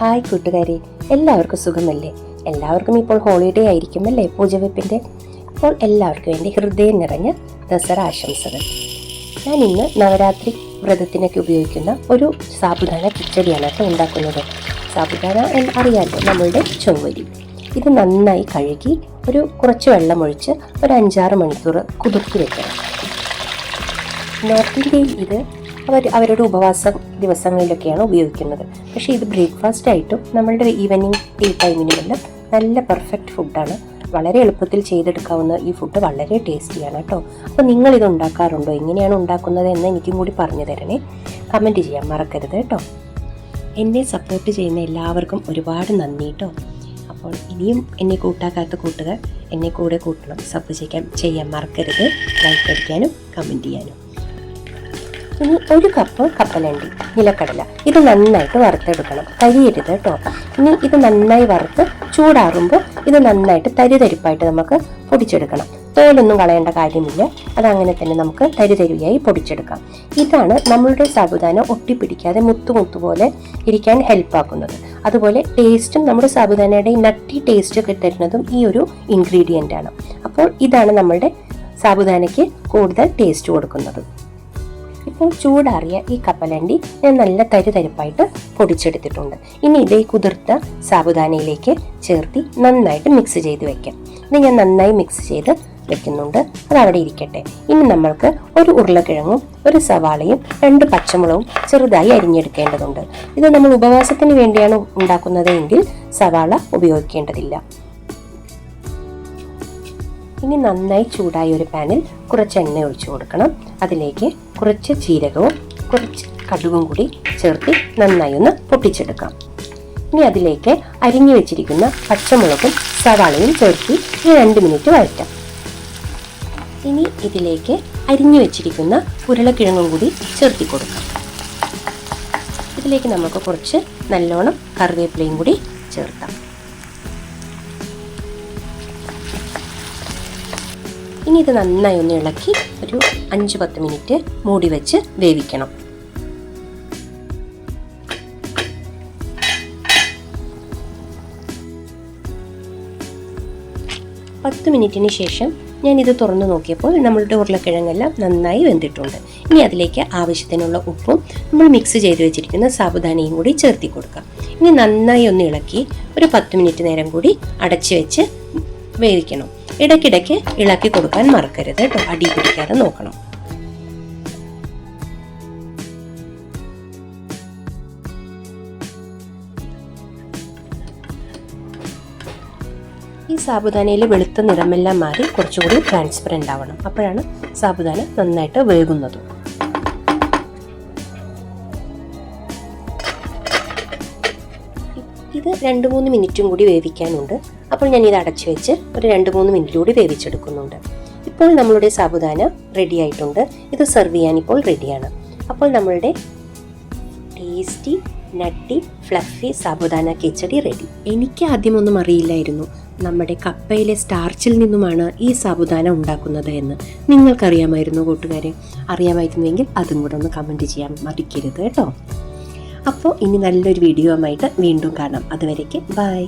Hi കൂട്ടുകാരി എല്ലാവർക്കും സുഖമല്ലേ? എല്ലാവർക്കും ഇപ്പോൾ ഹോളിഡേ ആയിരിക്കുമല്ലേ പൂജവെപ്പിന്റെ? അപ്പോൾ എല്ലാവർക്കും എന്റെ ഹൃദയം നിറഞ്ഞ ദസറ ആശംസകൾ. ഞാൻ ഇന്ന് നവരാത്രി വ്രതത്തിനൊക്കെ ഉപയോഗിക്കുന്ന ഒരു സാബുദാന കിച്ചടിയാണ് കേട്ടോ ഉണ്ടാക്കുന്നത്. സാബുദാന എന്ന് അറിയാമല്ലോ നമ്മളുടെ ചൊവ്വരി. ഇത് നന്നായി കഴുകി ഒരു കുറച്ച് വെള്ളമൊഴിച്ച് ഒരു അഞ്ചാറ് മണിക്കൂർ കുതിർത്തി വെക്കണം. നോർത്ത് ഇന്ത്യയിൽ ഇത് അവർ അവരുടെ ഉപവാസ ദിവസങ്ങളിലൊക്കെയാണ് ഉപയോഗിക്കുന്നത്. പക്ഷേ ഇത് ബ്രേക്ക്ഫാസ്റ്റ് ആയിട്ടും നമ്മളുടെ ഈവനിങ് ടീ ടൈമിനുമെല്ലാം നല്ല പെർഫെക്റ്റ് ഫുഡാണ് വളരെ എളുപ്പത്തിൽ ചെയ്തെടുക്കാവുന്ന ഈ ഫുഡ് വളരെ ടേസ്റ്റിയാണ് കേട്ടോ. അപ്പോൾ നിങ്ങൾ ഇത് ഉണ്ടാക്കാറുണ്ടോ? എങ്ങനെയാണ് ഉണ്ടാക്കുന്നത് എന്ന് എനിക്കും കൂടി പറഞ്ഞു തരണേ. കമന്റ് ചെയ്യാൻ മറക്കരുത് കേട്ടോ. എന്നെ സപ്പോർട്ട് ചെയ്യുന്ന എല്ലാവർക്കും ഒരുപാട് നന്ദി കേട്ടോ. അപ്പോൾ ഇനിയും എന്നെ കൂട്ടാക്കാത്ത കൂട്ടുകാർ എന്നെ കൂടെ കൂട്ടണം. സബ് ചെയ്യാൻ ചെയ്യാൻ മറക്കരുത്. ലൈക്ക് അടിക്കാനും കമന്റ് ചെയ്യാനും. ഇനി ഒരു കപ്പ് കപ്പലണ്ടി നിലക്കടല. ഇത് നന്നായിട്ട് വറുത്തെടുക്കണം. കരിയരുത് കേട്ടോ ഇനി ഇത് നന്നായി വറുത്ത് ചൂടാറുമ്പോൾ ഇത് നന്നായിട്ട് തരിതരിപ്പായിട്ട് നമുക്ക് പൊടിച്ചെടുക്കണം. തോലൊന്നും കളയേണ്ട കാര്യമില്ല. അതങ്ങനെ തന്നെ നമുക്ക് തരിതരിയായി പൊടിച്ചെടുക്കാം. ഇതാണ് നമ്മളുടെ സാബുദാന ഒട്ടിപ്പിടിക്കാതെ മുത്തു മുത്തു പോലെ ഇരിക്കാൻ ഹെൽപ്പാക്കുന്നത്. അതുപോലെ ടേസ്റ്റും നമ്മുടെ സാബുദാനയുടെ നട്ടി ടേസ്റ്റ് ഒക്കെ തരുന്നതും ഈ ഒരു ഇൻഗ്രീഡിയന്റ് ആണ്. അപ്പോൾ ഇതാണ് നമ്മളുടെ സാബുദാനയ്ക്ക് കൂടുതൽ ടേസ്റ്റ് കൊടുക്കുന്നത്. ഇപ്പോൾ ചൂടാറിയ ഈ കപ്പലണ്ടി ഞാൻ നല്ല തരിതരിപ്പായിട്ട് പൊടിച്ചെടുത്തിട്ടുണ്ട്. ഇനി ഇതേ കുതിർത്ത സാബുദാനയിലേക്ക് ചേർത്തി നന്നായിട്ട് മിക്സ് ചെയ്ത് വെക്കാം. ഇത് ഞാൻ നന്നായി മിക്സ് ചെയ്ത് വെക്കുന്നുണ്ട്. അത് അവിടെ ഇരിക്കട്ടെ. ഇനി നമ്മൾക്ക് ഒരു ഉരുളക്കിഴങ്ങും ഒരു സവാളയും രണ്ട് പച്ചമുളകും ചെറുതായി അരിഞ്ഞെടുക്കേണ്ടതുണ്ട്. ഇത് നമ്മൾ ഉപവാസത്തിന് വേണ്ടിയാണ് ഉണ്ടാക്കുന്നത് എങ്കിൽ സവാള ഉപയോഗിക്കേണ്ടതില്ല. ഇനി നന്നായി ചൂടായ ഒരു പാനിൽ കുറച്ച് എണ്ണ ഒഴിച്ചു കൊടുക്കണം. അതിലേക്ക് കുറച്ച് ജീരകവും കുറച്ച് കടുകും കൂടി ചേർത്ത് നന്നായി ഒന്ന് പൊട്ടിച്ചെടുക്കാം. ഇനി അതിലേക്ക് അരിഞ്ഞു വെച്ചിരിക്കുന്ന പച്ചമുളകും സവാളയും ചേർത്ത് ഈ രണ്ട് മിനിറ്റ് വഴറ്റാം. ഇനി ഇതിലേക്ക് അരിഞ്ഞു വെച്ചിരിക്കുന്ന ഉരുളക്കിഴങ്ങും കൂടി ചേർത്തി കൊടുക്കാം. ഇതിലേക്ക് നമുക്ക് കുറച്ച് നല്ലോണം കറിവേപ്പിലയും കൂടി ചേർത്താം ഇനി ഇത് നന്നായി ഒന്ന് ഇളക്കി ഒരു അഞ്ച് പത്ത് മിനിറ്റ് മൂടി വെച്ച് വേവിക്കണം. പത്ത് മിനിറ്റിന് ശേഷം ഞാൻ ഇത് തുറന്നു നോക്കിയപ്പോൾ നമ്മളുടെ ഉരുളക്കിഴങ്ങെല്ലാം നന്നായി വെന്തിട്ടുണ്ട്. ഇനി അതിലേക്ക് ആവശ്യത്തിനുള്ള ഉപ്പും നമ്മൾ മിക്സ് ചെയ്ത് വെച്ചിരിക്കുന്ന സാബുദാനയും കൂടി ചേർത്തി കൊടുക്കാം. ഇനി നന്നായി ഒന്ന് ഇളക്കി ഒരു പത്ത് മിനിറ്റ് നേരം കൂടി അടച്ചു വെച്ച് വേവിക്കണം. ഇടയ്ക്കിടയ്ക്ക് ഇളക്കി കൊടുക്കാൻ മറക്കരുത് കേട്ടോ അടി പിടിക്കാതെ നോക്കണം. ഈ സാബുദാനയിൽ വെളുത്ത നിറമെല്ലാം മാറി കുറച്ചുകൂടി ട്രാൻസ്പെറന്റ് ആവണം. അപ്പോഴാണ് സാബുദാന നന്നായിട്ട് വേകുന്നത്. ഇത് രണ്ട് മൂന്ന് മിനിറ്റും കൂടി വേവിക്കാനുണ്ട്. അപ്പോൾ ഞാൻ ഇത് അടച്ചു വെച്ച് ഒരു രണ്ട് മൂന്ന് മിനിറ്റ് കൂടി വേവിച്ചെടുക്കുന്നുണ്ട്. ഇപ്പോൾ നമ്മളുടെ സാബുദാന റെഡി ആയിട്ടുണ്ട്. ഇത് സെർവ് ചെയ്യാൻ ഇപ്പോൾ റെഡിയാണ് അപ്പോൾ നമ്മളുടെ tasty nutty fluffy sabudana khichdi ready എനിക്ക് ആദ്യമൊന്നും അറിയില്ലായിരുന്നു. നമ്മുടെ കപ്പയിലെ സ്റ്റാർച്ചിൽ നിന്നുമാണ് ഈ സാബുദാന ഉണ്ടാക്കുന്നത് എന്ന്. നിങ്ങൾക്കറിയാമായിരുന്നു കൂട്ടുകാരെ. അറിയാമായിരുന്നുവെങ്കിൽ അതും കൂടെ ഒന്ന് കമന്റ് ചെയ്യാൻ മടിക്കരുത് കേട്ടോ. അപ്പോൾ ഇനി നല്ലൊരു വീഡിയോ ആയിട്ട് വീണ്ടും കാണാം. അതുവരേക്ക് ബൈ